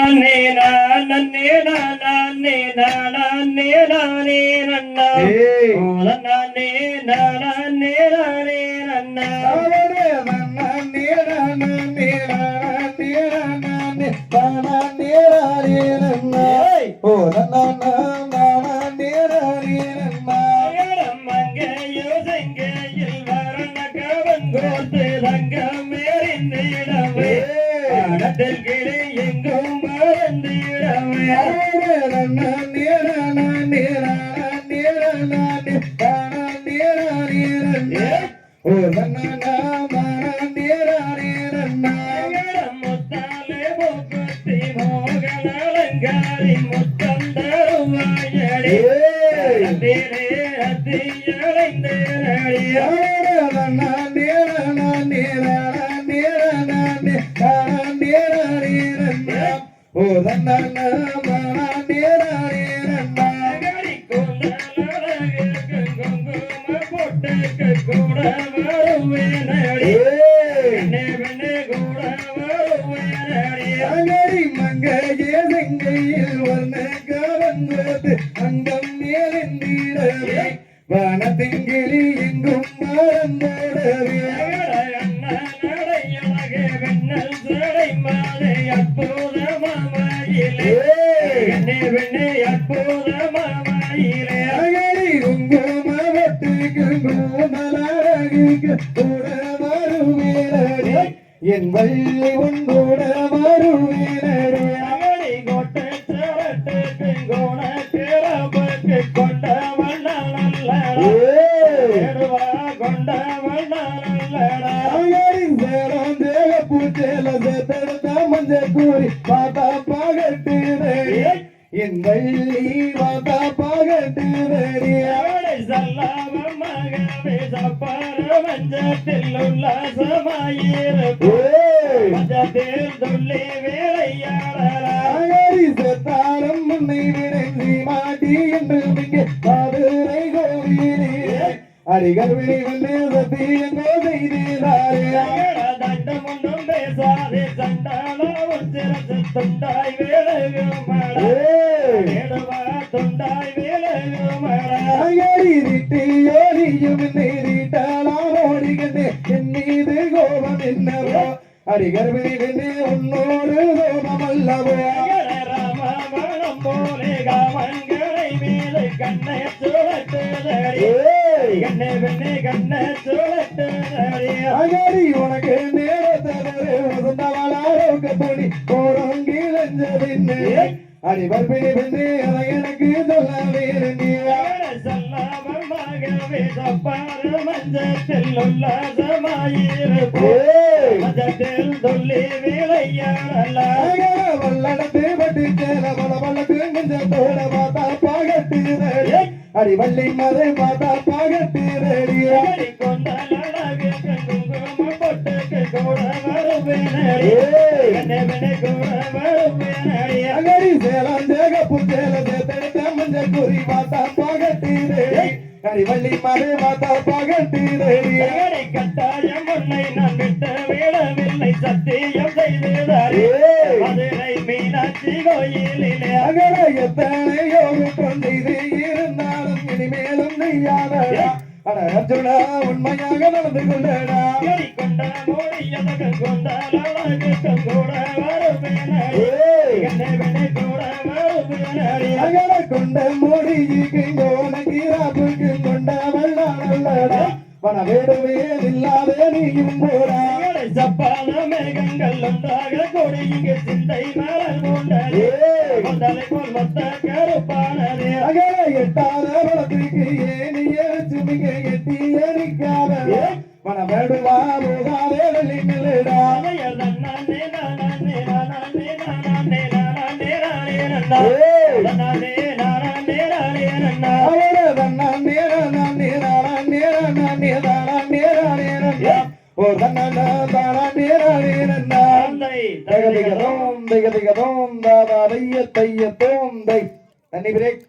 நானே நானே நானே நானே நானே நன்னா ஏய். ஓ நானே நானே நானே நன்னா அவரே நன்னே நன்னே நன்னே நன்னே நன்னே நன்னே நன்னா. ஓ நன்னா நன்னே நன்னே நன்னா. மகரம் மங்கையோ செங்கையில் வரண கவங்கோத்து தங்கம் எறிந்திடவே பாடத்தில் கிளி எங்கும் ஓ நன்னா நன்னே நன்னே நன்னா. மகரம் முத்தாலே மூக்குத்தி மோகன அலங்காரி முத்தம் தருவாயடி ஏய். அத்திரே அத்தியடைந்து நடியா மகரி வருவேனடியா வனத்திங்கிளி எங்கும் மறந்தோடவே அகரி குங்குமவத்துக்கு குங்குமலழகுக்கு கூட வருவேனடி என் வள்ளி உன்னோட வருவேனடி அகரி சேலம் தேக பூச்சேல சேத்தெடுத்த மஞ்ச கூறி பாத்தா பாகட்டுதடி வள்ளி பாத்தா பாகட்டுதடி துள்ளி அகரி செத்தாரம் முன்னை விரைந்து மாட்டி என்று மிக்க மதுரை கோவிலே அடிகள் வெளிவந்து சத்தியங்கோ செய்தாரே தண்டமுண்டும் பேசாதே சண்டாளா வேலையுமடா வேடுவா துண்டாய் வேலையுமடா அகரி திட்டி யோரியும் நீரிட்டாலாம் ஓடிகண்டே என் மீது கோபம் என்னவோ அடிகள் வெளிவந்து உன்னோடு கோபம் அல்லவோ ராமமணம் போலே காமன்களை மீது கண்ணை சுழட்டுதடி கண்ணே பெண்ணே கண்ணை பிடி பிடி அதை எனக்கு சொல்ல தப்பார மஞ்சத்தில் மஞ்சத்தில் துள்ளி விளையாடலாம் வல்லடத்து பட்டு சேல பல பல்லக்கு நெஞ்சத்தோட பார்த்தா பாகட்டு ரேடி அடி வள்ளி மதை பார்த்தா அகரி சேலம் தேக புத்தேல சேத்தெடுத்த மஞ்ச குறி பார்த்தா பாகட்டு ரேடி அடி வள்ளி மதை பார்த்தா பாகட்டு ரேடி அடி கட்டாயம் உன்னை நான் விட்டு விடவில்லை சத்தியம் செய்துதாரே. மதுரை மீனாட்சி கோயிலிலே. அகர எத்தனையோ குற்றம் செய்து இருந்தாலும் இனிமேலும் நெய்யாதடா அட அர்ஜுனா உண்மையாக நடந்து கொண்டடா கொண்ட கூட கூட வருவேனடி அகர கொண்ட மொழிக்கு கோனக்கு ராப்புக்கு கொண்ட வல்லாடா வன வேடுவே இல்லாதே நீயும் போடா. சப்பான மேகங்கள் ஒன்றாக கொடி இங்கு சிந்தை மலர் கொண்டலை போல் மொத்த கருப்பானது அகர எட்டாத வளத்துக்கு ஏனிய சுமிக எட்டி எரிக்காத வன வேடுவா போகாதே வெளி நிலடா அதையல் நன்னானே நானானே நானானே. நானானே நானானே நானே நன்னா நானே நானானே. நானே நன்னா அவர தன்னா தகதிகதோ தகதிகதோம் திகதிகதோம் தாதா தைய தைய தோம் தை. தண்ணி பிரேக்.